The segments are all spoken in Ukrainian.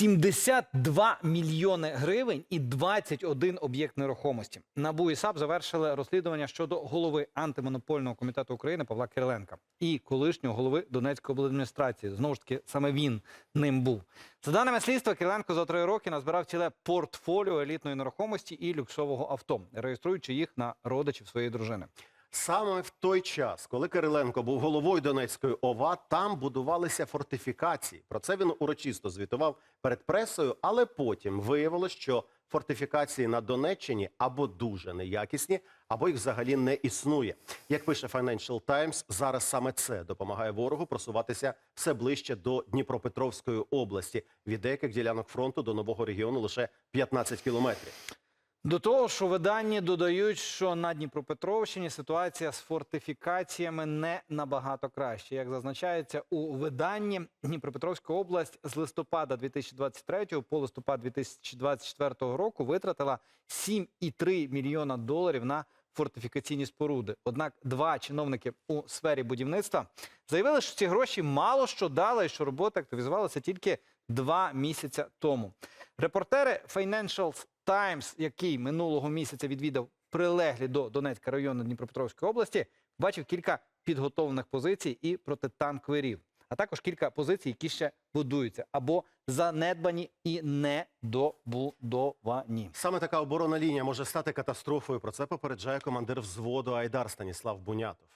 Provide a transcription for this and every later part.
72 мільйони гривень і 21 об'єкт нерухомості. НАБУ і САП завершили розслідування щодо голови антимонопольного комітету України Павла Кириленка і колишнього голови Донецької обладміністрації. Знову ж таки, саме він ним був. За даними слідства, Кириленко за три роки назбирав ціле портфоліо елітної нерухомості і люксового авто, реєструючи їх на родичів своєї дружини. Саме в той час, коли Кириленко був головою Донецької ОВА, там будувалися фортифікації. Про це він урочисто звітував перед пресою, але потім виявилось, що фортифікації на Донеччині або дуже неякісні, або їх взагалі не існує. Як пише Financial Times, зараз саме це допомагає ворогу просуватися все ближче до Дніпропетровської області. Від деяких ділянок фронту до нового регіону лише 15 кілометрів. До того у виданні додають, що на Дніпропетровщині ситуація з фортифікаціями не набагато краще. Як зазначається у виданні, Дніпропетровська область з листопада 2023 по листопад 2024 року витратила 7,3 мільйона доларів на фортифікаційні споруди. Однак два чиновники у сфері будівництва заявили, що ці гроші мало що дали, і що робота активізувалася тільки два місяці тому. Репортери Financial Times, який минулого місяця відвідав прилеглі до Донецька району Дніпропетровської області, бачив кілька підготовлених позицій і протитанковий рів, а також кілька позицій, які ще будуються або занедбані і недобудовані. Саме така оборонна лінія може стати катастрофою. Про це попереджає командир взводу Айдар Станіслав Бунятов.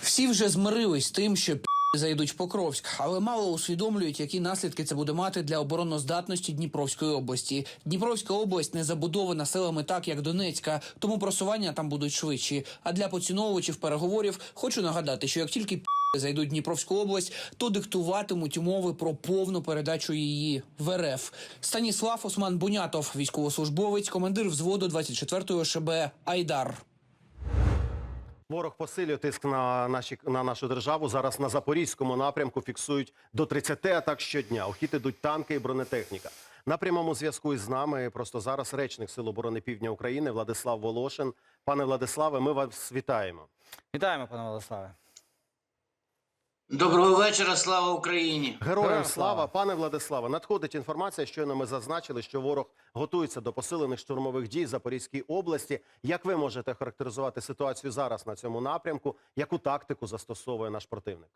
Всі вже змирились з тим, що пі*** зайдуть в Покровськ, але мало усвідомлюють, які наслідки це буде мати для обороноздатності Дніпровської області. Дніпровська область не забудована селами так, як Донецька, тому просування там будуть швидші. А для поціновувачів переговорів хочу нагадати, що як тільки пі*** зайдуть в Дніпровську область, то диктуватимуть умови про повну передачу її в РФ. Станіслав Осман Бунятов, військовослужбовець, командир взводу 24-ї ШБ Айдар. Ворог посилює тиск на, наші, на нашу державу. Зараз на Запорізькому напрямку фіксують до 30 атак щодня. У хід ідуть танки і бронетехніка. На прямому зв'язку із нами просто зараз речник Сил оборони Півдня України Владислав Волошин. Пане Владиславе, ми вас вітаємо. Вітаємо, пане Владиславе. Доброго вечора, слава Україні. Героям Героям слава, слава. пане Владиславе. Надходить інформація. Щойно ми зазначили, що ворог готується до посилених штурмових дій в Запорізькій області. Як ви можете характеризувати ситуацію зараз на цьому напрямку? Яку тактику застосовує наш противник?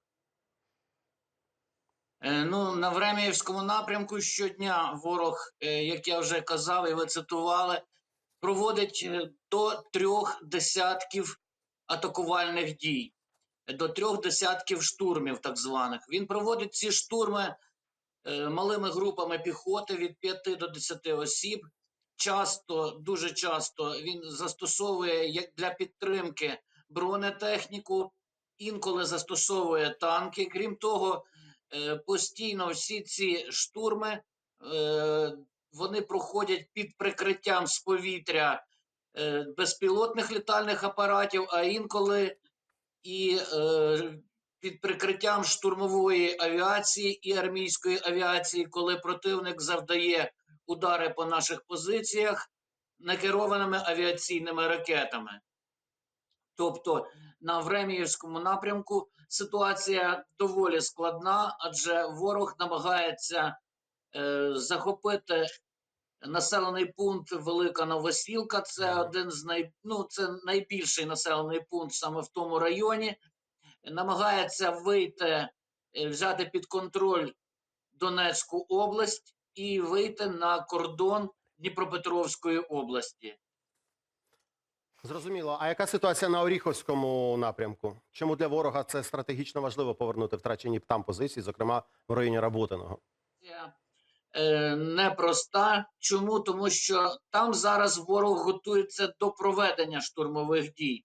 Е, Ну, на Времіївському напрямку щодня ворог, е, як я вже казав, і ви цитували, проводить е, до трьох десятків атакувальних дій, до трьох десятків штурмів, так званих. Він проводить ці штурми е, малими групами піхоти від 5 до 10 осіб. Часто, дуже часто він застосовує як для підтримки бронетехніку, інколи застосовує танки. Крім того, е, постійно всі ці штурми е, вони проходять під прикриттям з повітря безпілотних літальних апаратів, а інколи і е, під прикриттям штурмової авіації і армійської авіації, коли противник завдає удари по наших позиціях некерованими авіаційними ракетами. Тобто на Времіївському напрямку ситуація доволі складна, адже ворог намагається е, захопити населений пункт Велика Новосілка. Це один з най, ну, це найбільший населений пункт саме в тому районі. Намагається вийти, е, взяти під контроль Донецьку область і вийти на кордон Дніпропетровської області. Зрозуміло. А яка ситуація на Оріховському напрямку? Чому для ворога це стратегічно важливо повернути втрачені там позиції, зокрема в районі Работиного? Ситуація, е, непроста. Чому? Тому що там зараз ворог готується до проведення штурмових дій.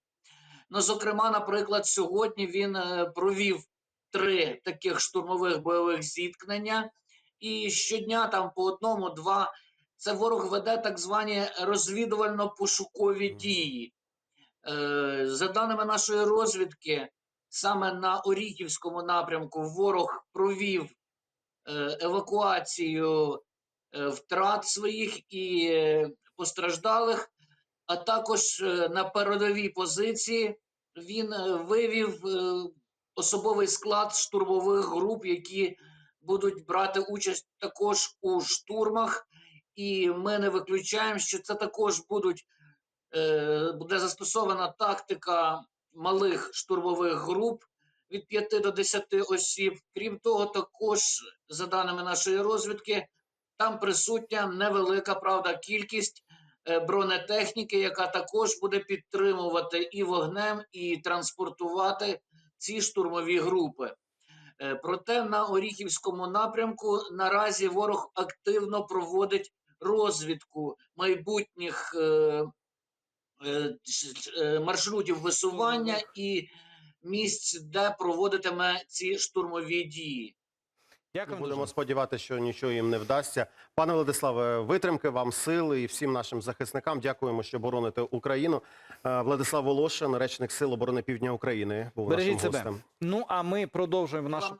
Ну, зокрема, наприклад, сьогодні він е, провів три таких штурмових бойових зіткнення, і щодня там по одному-два. Це ворог веде так звані розвідувально-пошукові дії. Е, За даними нашої розвідки, саме на Оріхівському напрямку ворог провів евакуацію е, втрат своїх і е, постраждалих, а також е, на передовій позиції він е, вивів е, особовий склад штурмових груп, які будуть брати участь також у штурмах, і ми не виключаємо, що це також будуть е, буде застосована тактика малих штурмових груп від 5 до 10 осіб. Крім того, також за даними нашої розвідки, там присутня невелика правда кількість е, бронетехніки, яка також буде підтримувати і вогнем, і транспортувати ці штурмові групи. Е, Проте на Оріхівському напрямку наразі ворог активно проводить розвідку майбутніх е, маршрутів висування і місць, де проводитиме ці штурмові дії. Дякую. Будемо сподіватися, що нічого їм не вдасться. Пане Владиславе, витримки вам сили і всім нашим захисникам. Дякуємо, що бороните Україну. Е, Владислав Волошин, речник Сил оборони Півдня України, був Бережіть нашим себе. Ну а ми продовжуємо нашу